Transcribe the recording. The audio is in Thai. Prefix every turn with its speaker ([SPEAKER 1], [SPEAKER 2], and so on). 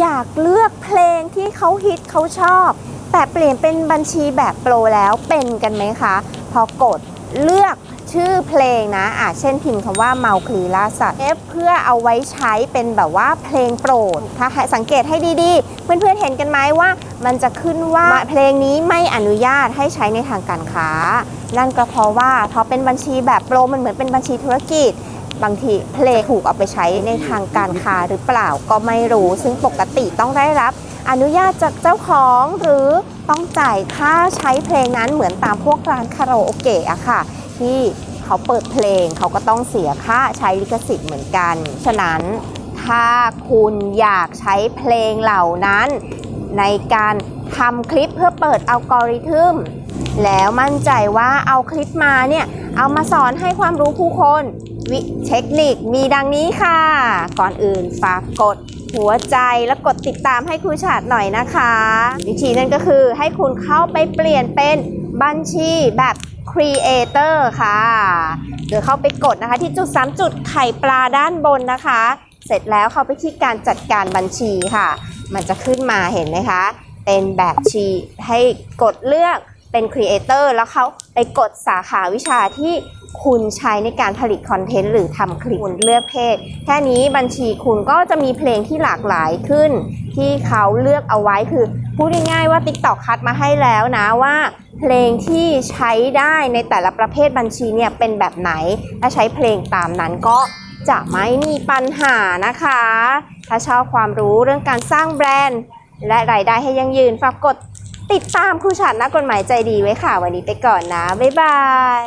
[SPEAKER 1] อยากเลือกเพลงที่เขาฮิตเขาชอบ แต่เปลี่ยนเป็นบัญชีแบบโปรแล้วเป็นกันไหมคะ พอกดเลือกชื่อเพลงนะอะเช่นพิมพ์คำว่าเมาคลีล่าสัตว์ F เพื่อเอาไว้ใช้เป็นแบบว่าเพลงโปรด ถ้าสังเกตให้ดีๆ เพื่อนๆเห็นกันไหมว่า มันจะขึ้นว่าเพลงนี้ไม่อนุญาตให้ใช้ในทางการค้า นั่นก็เพราะว่าพอเป็นบัญชีแบบโปรมันเหมือนเป็นบัญชีธุรกิจ บางทีเพลงถูกเอาไปใช้ในทางการค้าหรือเปล่าก็ไม่รู้ ซึ่งปกติต้องได้รับ อนุญาตจากเจ้าของหรือต้องจ่ายค่าใช้เพลงนั้นเหมือนตามพวกร้านคาราโอเกะอะค่ะ ที่เขาเปิดเพลงเขาก็ต้องเสียค่าใช้ลิขสิทธิ์เหมือนกัน ฉะนั้นถ้าคุณอยากใช้เพลงเหล่านั้น ในการทำคลิปเพื่อเปิดอัลกอริทึมแล้วมั่นใจว่าเอาคลิปมาเนี่ย เอามาสอนให้ความรู้ผู้คน วิเทคนิคมีดังนี้ค่ะ ก่อนอื่นฝากกดหัวใจและกดติดตามให้ครูฉาดหน่อยนะคะ วิธีนั้นก็คือให้คุณเข้าไปเปลี่ยนเป็นบัญชีแบบ Creator ค่ะโดยเข้าไปกดนะคะที่จุด 3 จุดไข่ปลาด้านบนนะคะ เสร็จแล้วเข้าไปที่การจัดการบัญชีค่ะ มันจะขึ้นมาเห็นไหมคะ เป็นแบบชีให้กดเลือกเป็นครีเอเตอร์แล้วเขาไปกดสาขาวิชาที่ คุณใช้ในการผลิตคอนเทนต์หรือทำคลิปคุณเลือกเพศ แค่นี้บัญชีคุณก็จะมีเพลงที่หลากหลายขึ้น ที่เขาเลือกเอาไว้คือพูดง่ายๆว่า TikTok คัดมาให้แล้วนะว่า เพลงที่ใช้ได้ในแต่ละประเภทบัญชีเนี่ยเป็นแบบไหนถ้าใช้เพลงตามนั้นก็จะไม่มีปัญหานะคะ ถ้าชอบความรู้เรื่องการสร้างแบรนด์ และรายได้ให้ยั่งยืนฝากกดติดตามครูฉันนักกฎหมายใจดีไว้ค่ะ วันนี้ไปก่อนนะ บ๊ายบาย